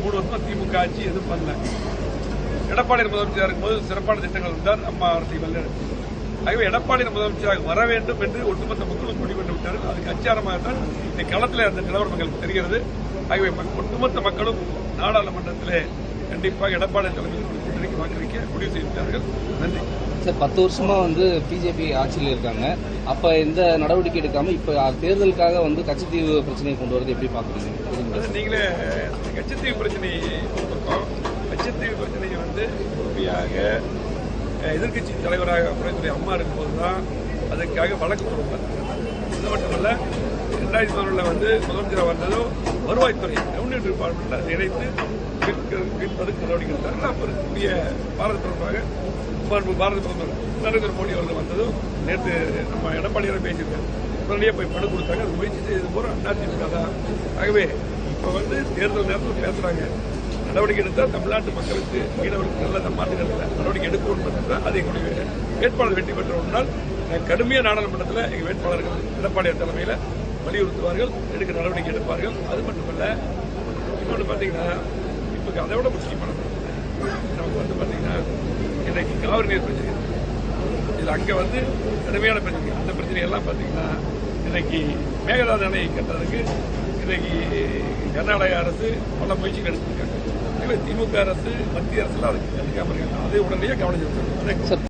மூணு வருஷம் திமுக ஆட்சி எதுவும் பண்ணல. எடப்பாடி முதலமைச்சராக இருக்கும்போது சிறப்பான திட்டங்கள் இருந்தால் அம்மா அரசை வல்லெடுத்து ஆகவே எடப்பாடி முதலமைச்சராக வர வேண்டும் என்று ஒட்டுமொத்த மக்களும் முடிவு பண்ணி விட்டார்கள் அதுக்கு அச்சாரமாக தான் இந்த களத்தில் அந்த நிலவரம் எங்களுக்கு தெரிகிறது. ஆகவே மக்- ஒட்டுமொத்த மக்களும் நாடாளுமன்றத்திலே கண்டிப்பாக எடப்பாடி தலைமையில் கூட்டணிக்கு வாக்களிக்க முடிவு செய்துவிட்டார்கள். நன்றி. சார் பத்து வருஷமா வந்து பிஜேபி ஆட்சியில் இருக்காங்க. அப்ப எந்த நடவடிக்கை எடுக்காம இப்ப தேர்தலுக்காக வந்து கட்சித்தீவு பிரச்சனையை கொண்டு வரது எப்படி பாக்குறீங்க? நீங்களே கச்சத்தீவு பிரச்சனை கச்சத்தீவு பிரச்சனையை வந்து உறுதியாக எதிர்க்கட்சி தலைவராக துறை அம்மா இருக்கும்போது தான் அதுக்காக வழக்கு கொடுப்பார் அது மட்டுமல்ல ரெண்டாயிரத்தி பதினொன்றில் வந்து முதலமைச்சராக வந்ததும் வருவாய்த்துறை ரெவன்யூ டிபார்ட்மெண்ட்டில் இணைத்து மீட்க- நடவடிக்கை எடுத்தார்கள் அப்போ இருக்கக்கூடிய பாரத பிரதமராக பாரத பிரதமர் நரேந்திர மோடி அவர்கள் வந்ததும் நேற்று நம்ம எடப்பாடியாரை பேசியிருக்கேன் உடனடியாக போய் பணம் கொடுத்தாங்க. அது முயற்சி செய்தது பூரா அதிமுக தான். ஆகவே இப்போ வந்து தேர்தல் நேரத்தில் பேசுகிறாங்க நடவடிக்கை எடுத்தால் தமிழ்நாட்டு மக்களுக்கு மீனவர்களுக்கு நல்ல மாநிலத்தில் நடவடிக்கை எடுக்கணும் அது எங்களுடைய வேட்பாளர் வெற்றி பெற்றவுடனால் கடுமையாக நாடாளுமன்றத்தில் எங்கள் வேட்பாளர்கள் எடப்பாடியார் தலைமையில் வலியுறுத்துவார்கள் எடுக்க நடவடிக்கை எடுப்பார்கள். அது மட்டுமல்ல இன்னொன்று பார்த்தீங்கன்னா இப்போ அதை விட முக்கியமான நமக்கு வந்து பார்த்தீங்கன்னா இன்றைக்கு காவிரி நீர் பிரச்சனை. இது அங்கே வந்து கடுமையான பிரச்சனை. அந்த பிரச்சனை எல்லாம் பாத்தீங்கன்னா இன்னைக்கு மேகதாது அணை கட்டுறதுக்கு இன்னைக்கு கர்நாடக அரசு பல முயற்சி எடுத்திருக்காங்க. திமுக அரசு மத்திய அரசு அதுக்கு எடுக்காம இருக்காங்க அதை உடனடியாக கவனிச்சிருக்காங்க சார்